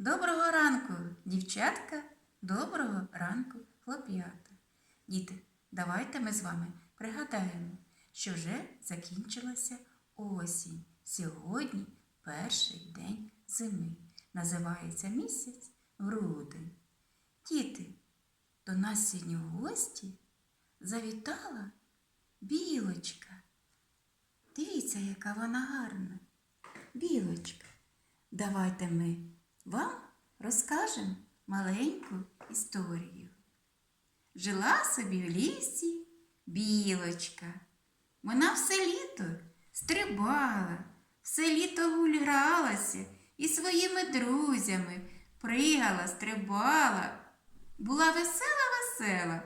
Доброго ранку, дівчатка, доброго ранку, хлоп'ята. Діти, давайте ми з вами пригадаємо, що вже закінчилася осінь. Сьогодні перший день зими. Називається місяць грудень. Діти, до нас сьогодні в гості завітала білочка. Дивіться, яка вона гарна. Білочка. Давайте ми вам розкажемо маленьку історію. Жила собі в лісі білочка. Вона все літо стрибала, все літо гулялася і своїми друзями пригала, стрибала. Була весела-весела.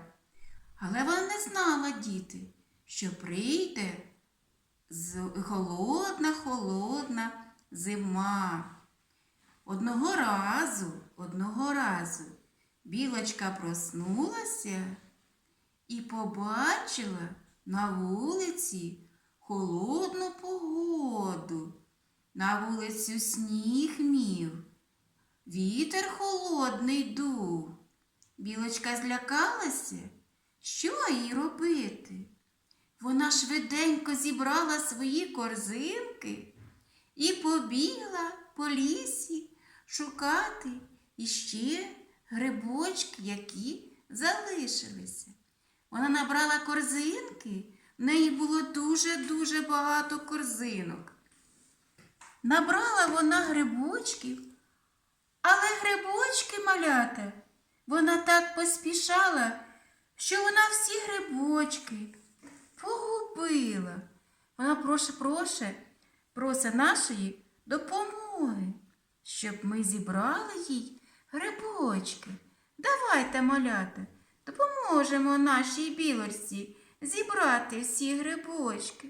Але вона не знала, діти, що прийде з холодна, холодна зима. Одного разу, одного разу білочка проснулася і побачила на вулиці холодну погоду. На вулицю сніг мів, вітер холодний дув. Білочка злякалася, що їй робити? Вона швиденько зібрала свої корзинки і побігла по лісі шукати іще грибочки, які залишилися. Вона набрала корзинки, в неї було дуже-дуже багато корзинок. Набрала вона грибочків, але грибочки малята, вона так поспішала, що вона всі грибочки погубила. Вона проше, проше, просить нашої допомоги, щоб ми зібрали їй грибочки. Давайте, малята, допоможемо нашій білочці зібрати всі грибочки.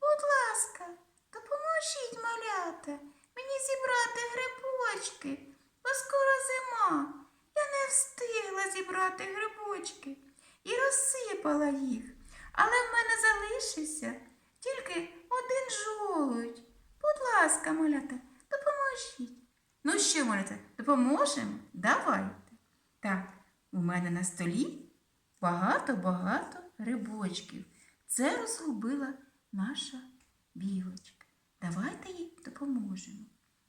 Будь ласка, допоможіть, малята, мені зібрати грибочки, бо скоро зима. Я не встигла зібрати грибочки і розсипала їх. Але в мене залишився тільки один жолудь. Будь ласка, малята, допоможіть. Ну що, малята, допоможемо? Давайте. Так, у мене на столі багато-багато грибочків. Це розгубила наша білочка. Давайте їй допоможемо.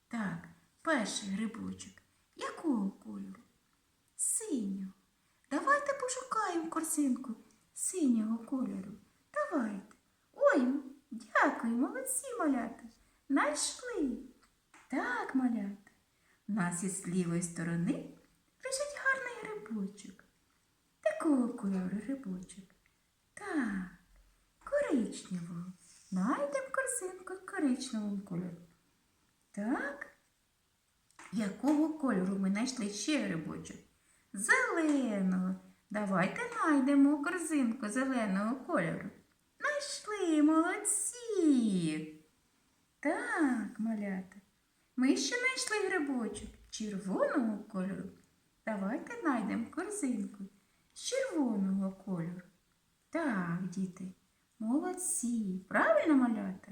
Так, перший грибочок. Якого кольору? Синього. Давайте пошукаємо корзинку синього кольору. Давайте. Ой, дякую, молодці малята. Найшли. Так, малята. Нас із лівої сторони лежить гарний грибочок. Такого кольору грибочок. Так, коричневого. Найдемо корзинку коричневого кольору. Так. Якого кольору ми знайшли ще грибочок? Зеленого. Давайте знайдемо корзинку зеленого кольору. Знайшли молодці. Так, малята. Ми ще знайшли грибочок червоного кольору. Давайте знайдемо корзинку з червоного кольору. Так, діти, молодці. Правильно малята?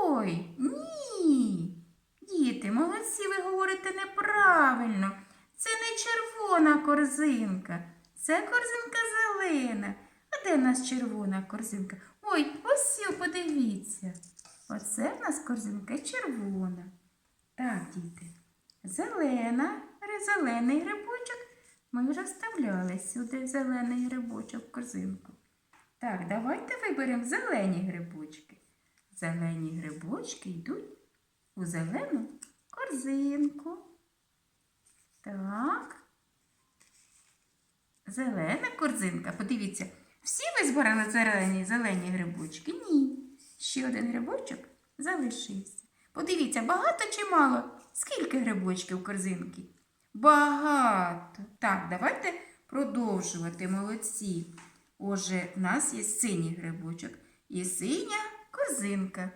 Ой, ні. Діти, молодці, ви говорите неправильно. Це не червона корзинка, це корзинка зелена. А де в нас червона корзинка? Ой, ось подивіться. Нас корзинка червона. Так, діти, зелена, зелений грибочок. Ми вже вставляли сюди зелений грибочок в корзинку. Так, давайте виберемо зелені грибочки. Зелені грибочки йдуть у зелену корзинку. Так. Зелена корзинка. Подивіться, всі ви збирали зелені, зелені грибочки? Ні. Ще один грибочок залишився. Подивіться, багато чи мало? Скільки грибочків корзинки? Багато. Так, давайте продовжувати молодці. Отже, в нас є синій грибочок і синя корзинка.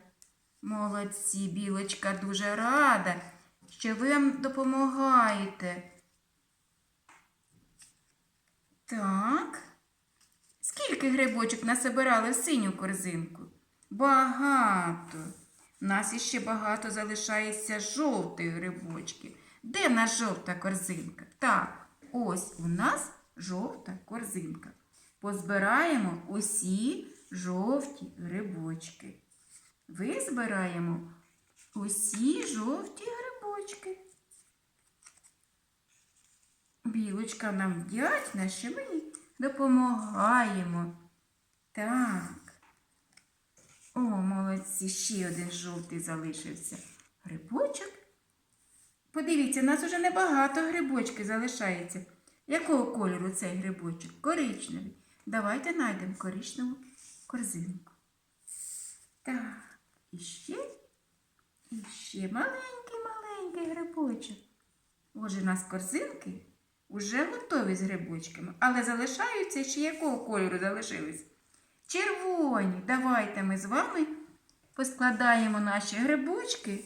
Молодці, білочка дуже рада, що ви нам допомагаєте. Так. Скільки грибочок насобирали в синю корзинку? Багато. У нас іще багато залишається жовтих грибочків. Де наша жовта корзинка? Так, ось у нас жовта корзинка. Позбираємо усі жовті грибочки. Визбираємо усі жовті грибочки. Білочка нам вдячна, що ми їй допомагаємо. Так. О, молодці, ще один жовтий залишився грибочок. Подивіться, у нас уже небагато грибочки залишається. Якого кольору цей грибочок? Коричневий. Давайте знайдемо коричневу корзинку. Так, і ще, і ще маленький-маленький грибочок. Отже, у нас корзинки вже готові з грибочками, але залишаються ще якого кольору залишились? Червоні. Давайте ми з вами поскладаємо наші грибочки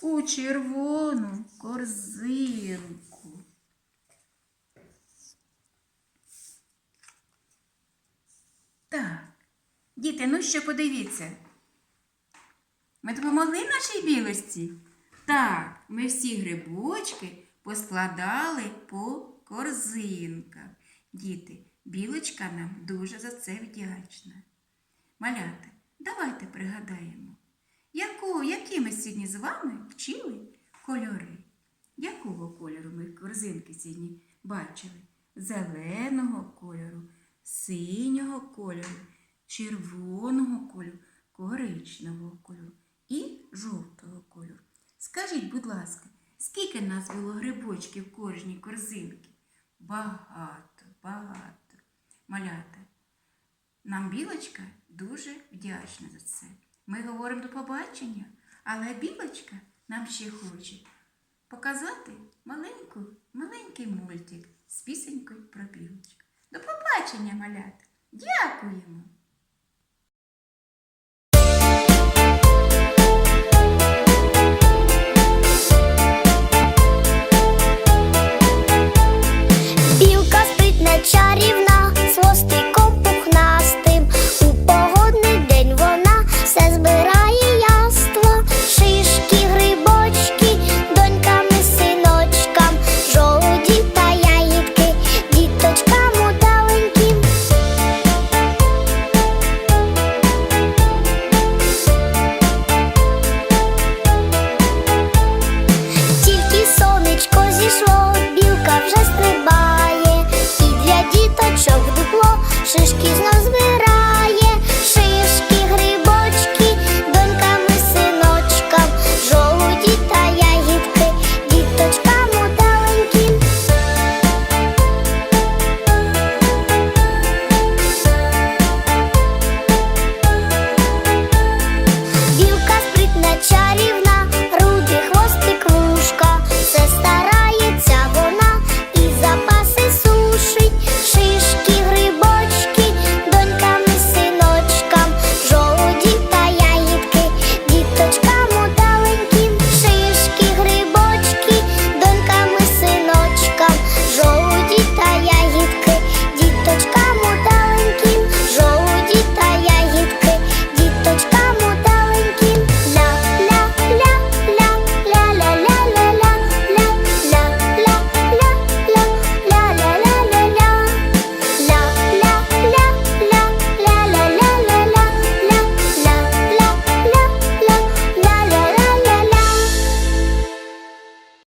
у червону корзинку. Так, діти, ну що подивіться. Ми допомогли нашій білості? Так, ми всі грибочки поскладали по корзинках. Діти, білочка нам дуже за це вдячна. Малята, давайте пригадаємо, яку, які ми сьогодні з вами вчили кольори. Якого кольору ми корзинки сьогодні бачили? Зеленого кольору, синього кольору, червоного кольору, коричневого кольору і жовтого кольору. Скажіть, будь ласка, скільки нас було грибочків в кожній корзинці? Багато, багато. Малята. Нам білочка дуже вдячна за це. Ми говоримо до побачення, але білочка нам ще хоче показати маленьку, маленький мультик з пісенькою про білочку. До побачення, малята!